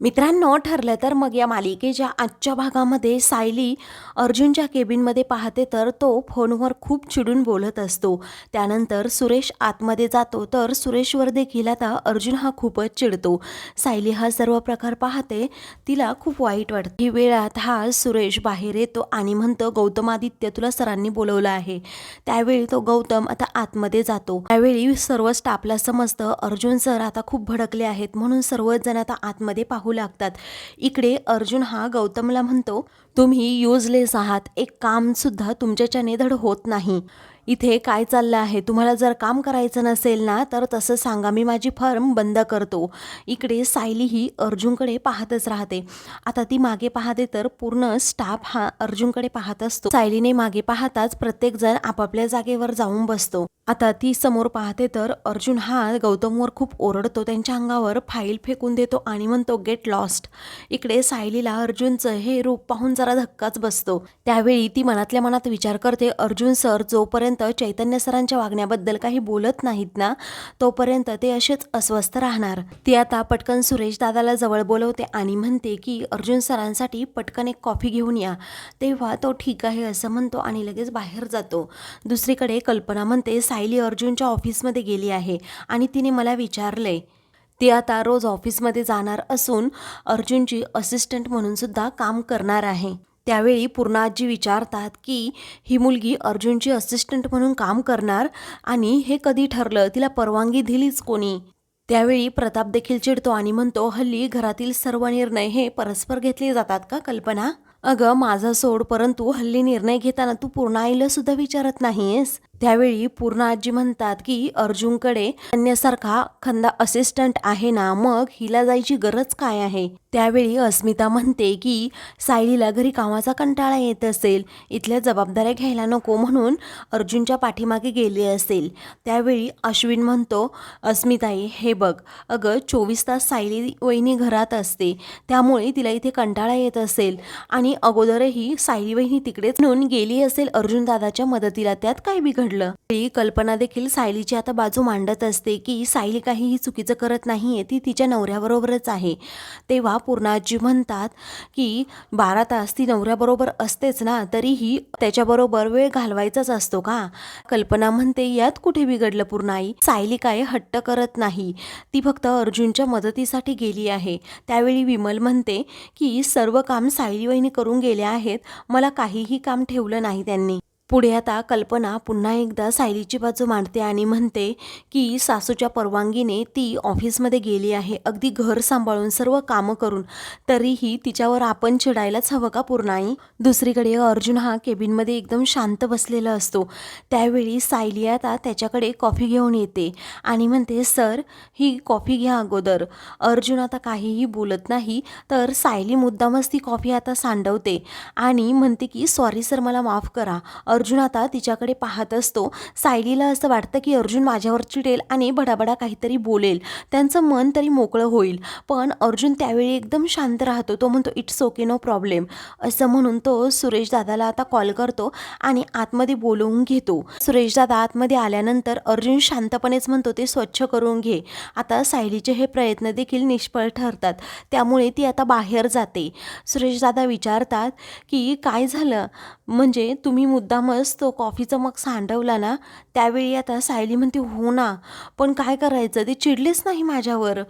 मित्रांनो ठरलं तर मग या मालिकेच्या आजच्या भागामध्ये सायली अर्जुनच्या केबिनमध्ये पाहते तर तो फोनवर खूप चिडून बोलत असतो. त्यानंतर सुरेश आतमध्ये जातो तर सुरेशवर देखील आता अर्जुन हा खूपच चिडतो. सायली हा सर्व प्रकार पाहते तिला खूप वाईट वाटतं. ही वेळात हा सुरेश बाहेर येतो आणि म्हणतो गौतमादित्य तुला सरांनी बोलवलं आहे. त्यावेळी तो गौतम आता आतमध्ये जातो. त्यावेळी सर्व स्टाफला समजतं अर्जुन सर आता खूप भडकले आहेत म्हणून सर्वच जण आता आतमध्ये पाहू लागतात. इकडे अर्जुन हा गौतमला म्हणतो तुम्ही युजलेस आहात. एक कामसुद्धा तुमच्याच्या तुमच्याच्याने धड होत नाही. इथे काय चाललं आहे? तुम्हाला जर काम करायचं नसेल ना तर तसं सांगा. मी माझी फर्म बंद करतो. इकडे सायली ही अर्जुनकडे पाहतच राहते. आता ती मागे पाहते तर पूर्ण स्टाफ हा अर्जुनकडे पाहत असतो. सायलीने मागे पाहताच प्रत्येकजण आपापल्या जागेवर जाऊन बसतो. आता ती समोर पाहते तर अर्जुन हा गौतमवर खूप ओरडतो. त्यांच्या अंगावर फाईल फेकून देतो आणि म्हणतो गेट लॉस्ट इकडे सायलीला अर्जुनचं हे रूप पाहून जरा धक्काच बसतो. त्यावेळी ती मनातल्या मनात विचार करते अर्जुन सर जोपर्यंत चैतन्य सरांच्या वागण्याबद्दल काही बोलत नाहीत ना तोपर्यंत ते असेच अस्वस्थ राहणार. ती आता पटकन सुरेश दादाला जवळ बोलवते आणि म्हणते की अर्जुन सरांसाठी पटकन एक कॉफी घेऊन या. तेव्हा तो ठीक आहे असं म्हणतो आणि लगेच बाहेर जातो. दुसरीकडे कल्पना म्हणते सायली अर्जुनच्या ऑफिसमध्ये गेली आहे आणि तिने मला विचारलंय ती आता रोज ऑफिसमध्ये जाणार असून अर्जुनची असिस्टंट म्हणूनसुद्धा काम करणार आहे. त्यावेळी पूर्णाजी विचारतात की ही मुलगी अर्जुनची असिस्टंट म्हणून काम करणार आणि हे कधी ठरलं? तिला परवानगी दिलीच कोणी? त्यावेळी प्रताप देखील चिडतो आणि म्हणतो हल्ली घरातील सर्व निर्णय हे परस्पर घेतले जातात का कल्पना? अगं माझा सोड परंतु हल्ली निर्णय घेताना तू पूर्ण आईला सुद्धा विचारत नाहीस त्यावेळी पूर्ण आजी म्हणतात की अर्जुनकडे अन्यासारखा खंदा असिस्टंट आहे ना मग हिला जायची गरज काय आहे? त्यावेळी अस्मिता म्हणते की सायलीला घरी कामाचा कंटाळा येत असेल. इथल्या जबाबदाऱ्या घ्यायला नको म्हणून अर्जुनच्या पाठीमागे गेली असेल. त्यावेळी अश्विन म्हणतो अस्मिताई हे बघ. अगं चोवीस तास सायली वहिनी घरात असते. त्यामुळे तिला इथे कंटाळा येत असेल. आणि अगोदरही सायली वहिनी तिकडेच म्हणून गेली असेल अर्जुन दादाच्या मदतीला. त्यात काय घडलं. ती कल्पना देखील सायलीची आता बाजू मांडत असते की सायली काहीही चुकीचं करत नाहीये ती तिच्या नवऱ्याबरोबरच आहे. तेव्हा पूर्णाजी म्हणतात की बारा तास ती नवऱ्याबरोबर असतेच ना तरीही त्याच्याबरोबर वेळ घालवायचाच असतो का? कल्पना म्हणते यात कुठे बिघडलं पूर्णाई? सायली काय हट्ट करत नाही. ती फक्त अर्जुनच्या मदतीसाठी गेली आहे. त्यावेळी विमल म्हणते की सर्व काम सायली वहिनी करून गेल्या आहेत. मला काहीही काम ठेवलं नाही त्यांनी. पुढे आता कल्पना पुन्हा एकदा सायलीची बाजू मांडते आणि म्हणते की सासूच्या परवानगीने ती ऑफिसमध्ये गेली आहे. अगदी घर सांभाळून सर्व कामं करून. तरीही तिच्यावर आपण चिडायलाच हवं का पूर्णाई? दुसरीकडे अर्जुन हा केबिनमध्ये एकदम शांत बसलेला असतो. त्यावेळी सायली आता त्याच्याकडे कॉफी घेऊन येते आणि म्हणते सर ही कॉफी घ्या अगोदर. अर्जुन आता काहीही बोलत नाही तर सायली मुद्दामच ती कॉफी आता सांडवते आणि म्हणते की सॉरी सर मला माफ करा. अर्जुन आता तिच्याकडे पाहत असतो. सायलीला असं वाटतं की अर्जुन माझ्यावर चिडेल आणि बडाबडा काहीतरी बोलेल. त्यांचं मन तरी मोकळं होईल. पण अर्जुन त्यावेळी एकदम शांत राहतो. तो म्हणतो इट्स ओके नो प्रॉब्लेम असं म्हणून तो सुरेश दादाला आता कॉल करतो आणि आतमध्ये बोलवून घेतो. सुरेश दादा आतमध्ये आल्यानंतर अर्जुन शांतपणेच म्हणतो ते स्वच्छ करून घे. आता सायलीचे हे प्रयत्न देखील निष्फळ ठरतात. त्यामुळे ती आता बाहेर जाते. सुरेश दादा विचारतात की काय झालं? म्हणजे तुम्ही मुद्दामच तो कॉफीचा मग सांडवला ना त्यावेळी आता सायली म्हणते हो ना पण काय करायचं? ते चिडलेच नाही माझ्यावर.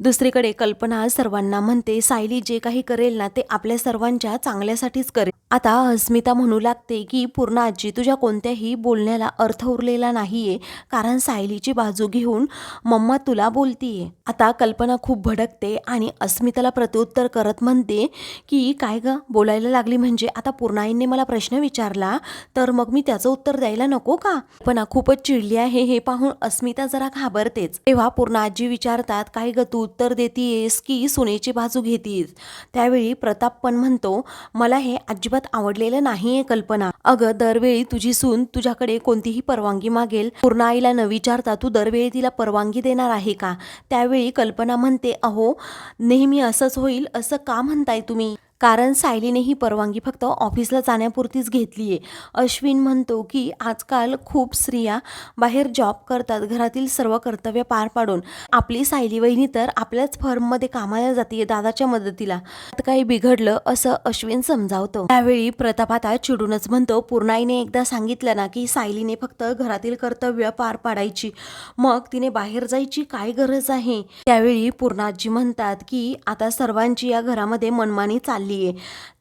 दुसरीकडे कल्पना सर्वांना म्हणते सायली जे काही करेल ना ते आपल्या सर्वांच्या चांगल्यासाठीच करेल. आता अस्मिता म्हणू लागते की पूर्ण आजी तुझ्या कोणत्याही बोलण्याला अर्थ उरलेला नाहीये कारण सायलीची बाजू घेऊन मम्मा तुला बोलतीये. आता कल्पना खूप भडकते आणि अस्मिताला प्रत्युत्तर करत म्हणते की काय ग बोलायला लागली म्हणजे आता पूर्णाईंनी मला प्रश्न विचारला तर मग मी त्याचं उत्तर द्यायला नको का? पण खूपच चिडली आहे हे पाहून अस्मिता जरा घाबरतेच. तेव्हा पूर्ण आजी विचारतात काय ग तू उत्तर देतीयेस की सुनेची बाजू घेतीस त्यावेळी प्रताप पण म्हणतो मला हे अजिबात आवडलेलं नाही आहे कल्पना. अगं दरवेळी तुझी सून तुझ्याकडे कोणतीही परवानगी मागेल. पूर्ण आईला न विचारता तू दरवेळी तिला परवानगी देणार आहे का? त्यावेळी कल्पना म्हणते अहो नेहमी असंच होईल असं का म्हणताय तुम्ही? कारण सायलीने ही परवानगी फक्त ऑफिसला जाण्यापुरतीच घेतली आहे अश्विन म्हणतो की आजकाल खूप स्त्रिया बाहेर जॉब करतात घरातील सर्व कर्तव्य पार पाडून. आपली सायली वहिनी तर आपल्याच फर्ममध्ये कामाला जाते दादाच्या मदतीला. आता काही बिघडलं असं अश्विन समजावतो. त्यावेळी प्रताप आता चिडूनच म्हणतो पूर्णाईने एकदा सांगितलं ना की सायलीने फक्त घरातील कर्तव्य पार पाडायची. मग तिने बाहेर जायची काय गरज आहे? त्यावेळी पूर्णाजी म्हणतात की आता सर्वांची या घरामध्ये मनमानी चालली आहे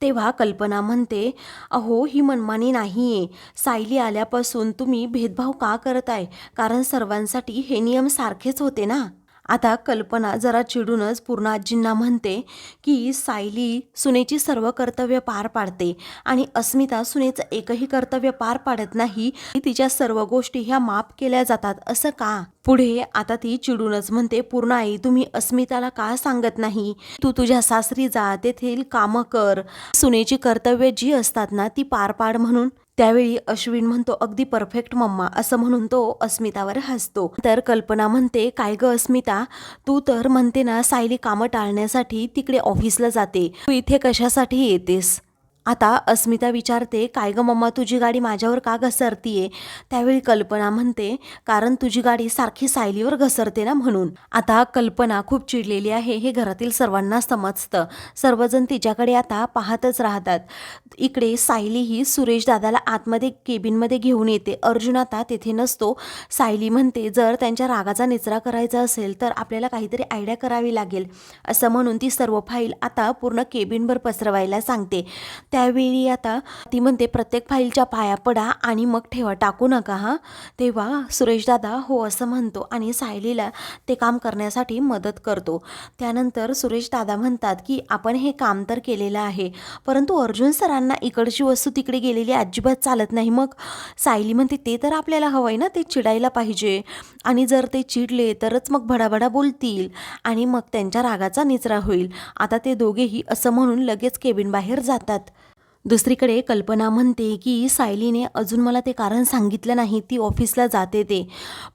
तेव्हा कल्पना म्हणते अहो ही मनमानी नाही आहे सायली आल्यापासून तुम्ही भेदभाव का करत आहे कारण सर्वांसाठी हे नियम सारखेच होते ना? आता कल्पना जरा चिडूनच पूर्ण आजींना म्हणते की सायली सुनेची सर्व कर्तव्य पार पाडते आणि अस्मिता सुनेचं एकही कर्तव्य पार पाडत नाही. तिच्या सर्व गोष्टी ह्या माफ केल्या जातात. असं का? पुढे आता ती चिडूनच म्हणते पूर्ण आई तुम्ही अस्मिताला का सांगत नाही? तू तुझ्या सासरी जा तेथील कामं कर. सुनेची कर्तव्य जी असतात ना ती पार पाड म्हणून. त्यावेळी अश्विन म्हणतो अगदी परफेक्ट मम्मा असं म्हणून तो अस्मितावर हसतो. तर कल्पना म्हणते काय ग अस्मिता तू तर म्हणते ना सायली कामं टाळण्यासाठी तिकडे ऑफिसला जाते. तू इथे कशासाठी येतेस? आता अस्मिता विचारते काय गं मम्मा तुझी गाडी माझ्यावर का घसरतीये? त्यावेळी कल्पना म्हणते कारण तुझी गाडी सारखी सायलीवर घसरते ना म्हणून. आता कल्पना खूप चिडलेली आहे हे घरातील सर्वांना समजतं. सर्वजण तिच्याकडे आता पाहतच राहतात. इकडे सायली ही सुरेश दादाला आतमध्ये केबिनमध्ये घेऊन येते. अर्जुन आता तेथे नसतो. सायली म्हणते जर त्यांच्या रागाचा निचरा करायचा असेल तर आपल्याला काहीतरी आयडिया करावी लागेल. असं म्हणून ती सर्व फाईल आता पूर्ण केबिनवर पसरवायला सांगते. त्यावेळी आता ती म्हणते प्रत्येक फाईलच्या पाया पडा आणि मग ठेवा टाकू नका हां. तेव्हा सुरेशदादा हो असं म्हणतो आणि सायलीला ते काम करण्यासाठी मदत करतो. त्यानंतर सुरेशदादा म्हणतात की आपण हे काम तर केलेलं आहे परंतु अर्जुन सरांना इकडची वस्तू तिकडे गेलेली अजिबात चालत नाही मग सायली म्हणते ते तर आपल्याला हवं आहे ना ते चिडायला पाहिजे. आणि जर ते चिडले तरच मग भडाभडा बोलतील आणि मग त्यांच्या रागाचा निचरा होईल. आता ते दोघेही असं म्हणून लगेच केबिन बाहेर जातात. दुसरीकडे कल्पना म्हणते की सायलीने अजून मला ते कारण सांगितलं नाही ती ऑफिसला जाते ते.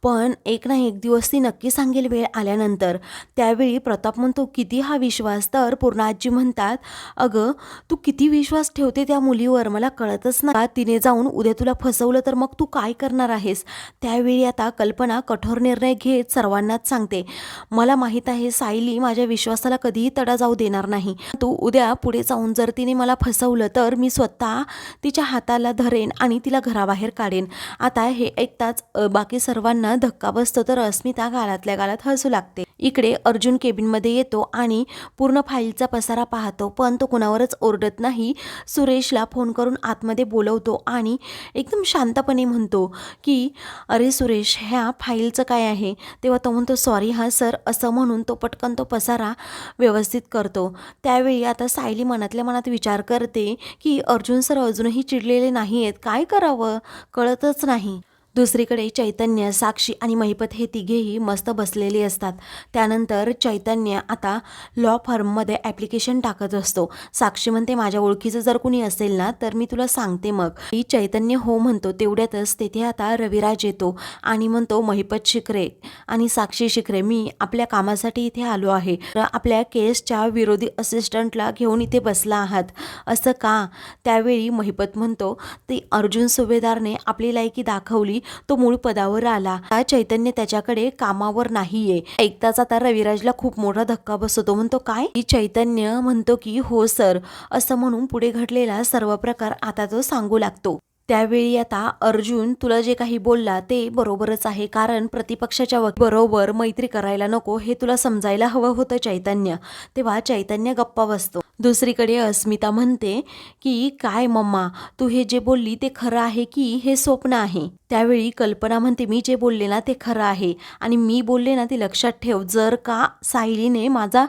पण एक ना एक दिवस ती नक्की सांगेल वेळ आल्यानंतर. त्यावेळी प्रताप म्हणतो किती हा विश्वास? तर पूर्णाजी म्हणतात अगं तू किती विश्वास ठेवते त्या मुलीवर? मला कळतच ना तिने जाऊन उद्या तुला फसवलं तर मग तू काय करणार आहेस? त्यावेळी आता कल्पना कठोर निर्णय घेत सर्वांनाच सांगते मला माहीत आहे सायली माझ्या विश्वासाला कधीही तडा जाऊ देणार नाही. तू उद्या पुढे जाऊन जर तिने मला फसवलं तर मी स्वतः तिच्या हाताला धरेन आणि तिला घराबाहेर काढेन. आता हे ऐकताच बाकी सर्वांना धक्का बसतो. तर अस्मिता गालातल्या गालात हसू लागते. इकडे अर्जुन केबिनमध्ये येतो आणि पूर्ण फाईलचा पसारा पाहतो पण तो कुणावरच ओरडत नाही. सुरेशला फोन करून आतमध्ये बोलवतो आणि एकदम शांतपणे म्हणतो की अरे सुरेश ह्या फाईलचं काय आहे? तेव्हा तो म्हणतो सॉरी हा सर असं म्हणून तो पटकन तो पसारा व्यवस्थित करतो. त्यावेळी आता सायली मनातल्या मनात विचार करते की अर्जुन सर अजूनही चिडलेले नाही आहेत काय करावं? कळतच नाही. दुसरीकडे चैतन्य साक्षी आणि महिपत हे तिघेही मस्त बसलेले असतात. त्यानंतर चैतन्य आता लॉ फर्ममध्ये ॲप्लिकेशन टाकत असतो. साक्षी म्हणते माझ्या ओळखीचं जर कुणी असेल ना तर मी तुला सांगते मग. ही चैतन्य हो म्हणतो तेवढ्यातच तेथे आता रविराज येतो आणि म्हणतो महिपत शिखरे आणि साक्षी शिखरे मी आपल्या कामासाठी इथे आलो आहे. तर आपल्या केसच्या विरोधी असिस्टंटला घेऊन इथे बसला आहात. असं का? त्यावेळी महिपत म्हणतो ते अर्जुन सुभेदारने आपली लायकी दाखवली तो मूळ पदावर आला. चैतन्य त्याच्याकडे कामावर नाहीये. ऐकताच आता रविराजला खूप मोठा धक्का बसतो. म्हणतो काय? चैतन्य म्हणतो की हो सर. असं म्हणून पुढे घडलेला सर्व प्रकार आता तो सांगू लागतो. त्यावेळी आता अर्जुन तुला जे काही बोलला ते बरोबरच आहे. कारण प्रतिपक्षाच्या बरोबर मैत्री करायला नको हे तुला समजायला हवं होतं चैतन्य. तेव्हा चैतन्य गप्पा बसतो. दुसरीकडे अस्मिता म्हणते की काय मम्मा तू हे जे बोलली ते खरं आहे की हे स्वप्न आहे? त्यावेळी कल्पना म्हणते मी जे बोलले ना ते खरं आहे आणि मी बोलले ना ते लक्षात ठेव. जर का सायलीने माझा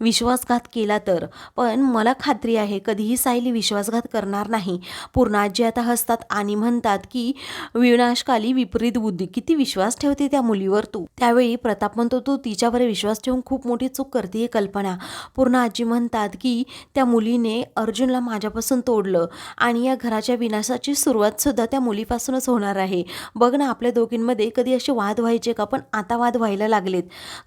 विश्वासघात केला तर. पण मला खात्री आहे कधीही सायली विश्वासघात करणार नाही. पूर्णाजी आता हसतात आणि म्हणतात की विनाशकाली विपरीत बुद्धी. किती विश्वास ठेवते त्या मुलीवर तू? त्यावेळी प्रताप म्हणतो तू तिच्यावर विश्वास ठेवून खूप मोठी चूक करते कल्पना. पूर्ण आजी म्हणतात की त्या मुलीने अर्जुनला माझ्यापासून तोडलं आणि या घराच्या विनाशाची सुरुवात सुद्धा त्या मुलीपासूनच होणार आहे. बघ ना आपल्या दोघींमध्ये कधी असे वाद व्हायचे का? पण आता वाद व्हायला लागलेत.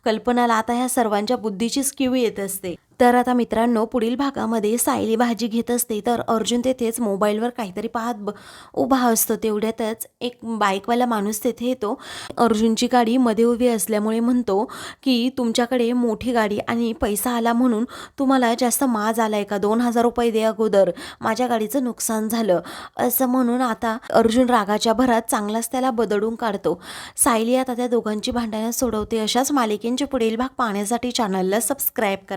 कल्पनाला आता ह्या सर्वांच्या बुद्धीचीच किवी येत असते. तर आता मित्रांनो पुढील भागामध्ये सायली भाजी घेत असते तर अर्जुन तेथेच मोबाईलवर काहीतरी पाहत ब उभा असतो. तेवढ्यातच एक बाईकवाला माणूस तेथे येतो. अर्जुनची गाडी मध्ये उभी असल्यामुळे म्हणतो की तुमच्याकडे मोठी गाडी आणि पैसा आला म्हणून तुम्हाला जास्त माज आलाय का? दोन हजार रुपये दे अगोदर. माझ्या गाडीचं नुकसान झालं. असं म्हणून आता अर्जुन रागाच्या भरात चांगलाच त्याला बदडून काढतो. सायली आता त्या दोघांची भांडणं सोडवते. अशाच मालिकेंचे पुढील भाग पाहण्यासाठी चॅनलला सबस्क्राईब करा.